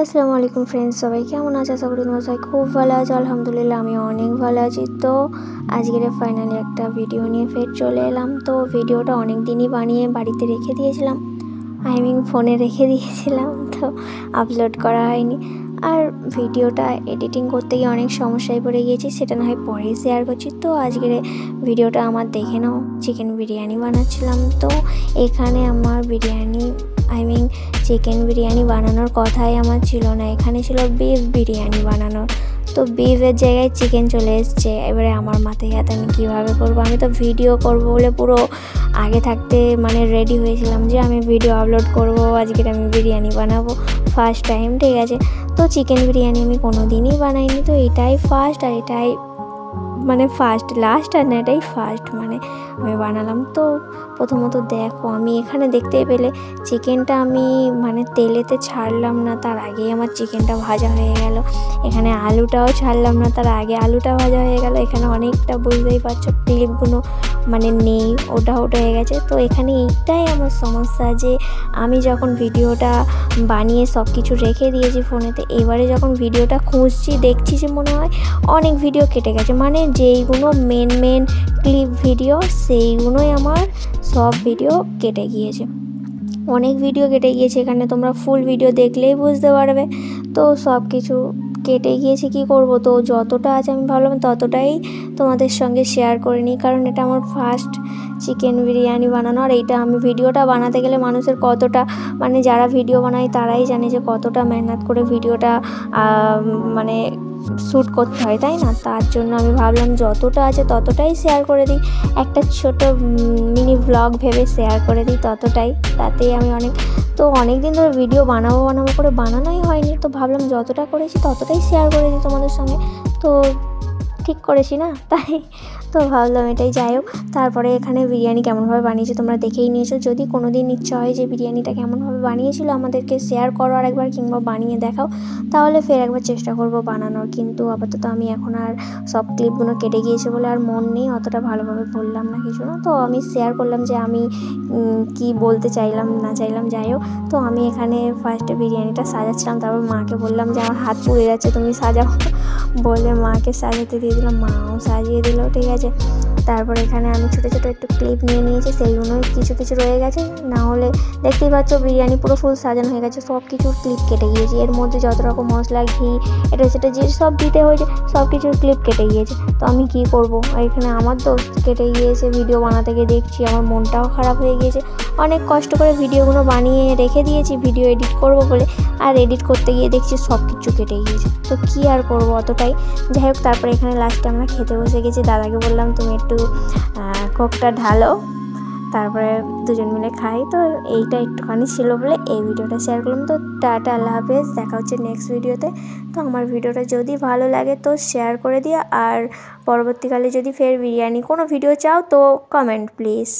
আসসালামু আলাইকুম ফ্রেন্ডস সবাই কেমন আছে? আশা করি সবাই খুব ভালো আছে। আলহামদুলিল্লাহ আমি অনেক ভালো আছি। তো আজকের ফাইনালি একটা ভিডিও নিয়ে ফের চলে এলাম। তো ভিডিওটা অনেক দিনই বানিয়ে বাড়িতে রেখে দিয়েছিলাম। আই মিন ফোনে রেখে দিয়েছিলাম। তো আপলোড করা হয়নি। আর ভিডিওটা এডিটিং করতে গিয়ে অনেক সমস্যায় পড়ে গিয়েছি, সেটা না হয় পরেই শেয়ার করছি। তো আজকের ভিডিওটা আমার দেখে নাও। চিকেন বিরিয়ানি বানাচ্ছিলাম। তো এখানে আমার biryani I mean chicken biryani বানানোর কথাই আমার ছিল না। এখানে ছিল বিফ বিরিয়ানি বানানোর। তো বিফের জায়গায় চিকেন চলে এসছে। এবারে আমার মাথায় হাতে, আমি কীভাবে করব? আমি তো ভিডিও করব বলে পুরো আগে থাকতে মানে রেডি হয়েছিলাম যে আমি ভিডিও আপলোড করব আজকের আমি বিরিয়ানি বানাবো। ফার্স্ট টাইম ঠিক আছে? তো চিকেন বিরিয়ানি আমি কোনো দিনই বানাইনি। তো এটাই ফার্স্ট আর এটাই মানে ফার্স্ট লাস্ট আর না এটাই ফার্স্ট মানে আমি বানালাম। তো প্রথমত দেখো, আমি এখানে দেখতে পেলে চিকেনটা আমি মানে তেলেতে ছাড়লাম না, তার আগেই আমার চিকেনটা ভাজা হয়ে গেল। এখানে আলুটাও ছাড়লাম না, তার আগে আলুটা ভাজা হয়ে গেল। এখানে অনেকটা বুঝতেই পারছ, ক্লিপগুলো মানে নেই, ওটা ওটা হয়ে গেছে। তো এখানে এইটাই আমার সমস্যা যে আমি যখন ভিডিওটা বানিয়ে সব কিছু রেখে দিয়েছি ফোনেতে, এবারে যখন ভিডিওটা খুঁজছি, দেখছি যে মনে হয় অনেক ভিডিও কেটে গেছে। মানে যেইগুলো মেন মেন ক্লিপ ভিডিও সেইগুলোই আমার সব ভিডিও কেটে গিয়েছে। অনেক ভিডিও কেটে গিয়েছে, এখানে তোমরা ফুল ভিডিও দেখলেই বুঝতে পারবে। তো সব কিছু কেটে গিয়েছে, কি করব? তো যতটা আছে আমি ভাবলাম ততটাই তোমাদের সঙ্গে শেয়ার করে নিই, কারণ এটা আমার ফার্স্ট চিকেন বিরিয়ানি বানানো। আর এইটা আমি ভিডিওটা বানাতে গেলে মানুষের কতটা মানে যারা ভিডিও বানায় তারাই জানে যে কতটা মেহনত করে ভিডিওটা মানে শ্যুট করতে হয়, তাই না? তার জন্য আমি ভাবলাম যতটা আছে ততটাই শেয়ার করে দিই। একটা ছোট মিনি ব্লগ ভেবে শেয়ার করে দিই ততটাই। তাতেই আমি অনেক, তো অনেক দিন ধরে ভিডিও বানাবো বানাবো করে বানানোই হয়নি। তো ভাবলাম যতটা করেছি ততটাই শেয়ার করে দিই তোমাদের সঙ্গে। তো ঠিক করেছি না? তাই তো ভাবলাম এটাই যাই হোক। তারপরে এখানে বিরিয়ানি কেমনভাবে বানিয়েছে তোমরা দেখেই নিয়েছো। যদি কোনো দিন ইচ্ছা হয় যে বিরিয়ানিটা কেমনভাবে বানিয়েছিল আমাদেরকে শেয়ার করো আর একবার কিংবা বানিয়ে দেখাও। তাহলে ফের একবার চেষ্টা করব বানানোর। কিন্তু আপাতত আমি এখন আর সব ক্লিপগুলো কেটে গিয়েছে বলে আর মন নেই। অতটা ভালোভাবে বললাম না কিছু না। তো আমি শেয়ার করলাম যে আমি কি বলতে চাইলাম না চাইলাম যাই হোক। তো আমি এখানে ফার্স্টে বিরিয়ানিটা সাজাচ্ছিলাম। তারপর মাকে বললাম যে আমার হাত পুড়ে যাচ্ছে, তুমি সাজাও বলে মাকে সাজাতে দিয়ে দিলাম মাও সাজিয়ে দিল ঠিক আছে তারপর এখানে আমি ছোটো ছোটো একটু ক্লিপ নিয়ে নিয়েছি সেইগুলোই কিছু কিছু রয়ে গেছে। না হলে দেখতেই পাচ্ছ বিরিয়ানি পুরো ফুল সাজানো হয়ে গেছে, সব কিছুর ক্লিপ কেটে গিয়েছে। এর মধ্যে যত রকম মশলা, ঘি, এটা সেটা যে সব দিতে হয়েছে, সব কিছুর ক্লিপ কেটে গিয়েছে। তো আমি কি করব? এখানে আমার তো কেটে গিয়েছে ভিডিও বানাতে গিয়ে দেখছি, আমার মনটাও খারাপ হয়ে গিয়েছে। অনেক কষ্ট করে ভিডিওগুলো বানিয়ে রেখে দিয়েছি ভিডিও এডিট করব বলে। আর এডিট করতে গিয়ে দেখছি সব কিছু কেটে গিয়েছে। তো কী আর করব অতটাই? যাই হোক, তারপরে এখানে লাস্টে আমরা খেতে বসে গেছি। দাদাকে বললাম, তুমি একটু কোকটা ঢালো, তারপরে দুজন মিলে খাই। তো এইটা একটুখানি ছিল বলে এই ভিডিওটা শেয়ার করলাম। তো টাটা, আল্লাহ হাফেজ। দেখা হচ্ছে নেক্সট ভিডিওতে তো আমার ভিডিওটা যদি ভালো লাগে তো শেয়ার করে দিও। আর পরবর্তীকালে যদি ফের বিরিয়ানি কোনো ভিডিও চাও তো কমেন্ট প্লিজ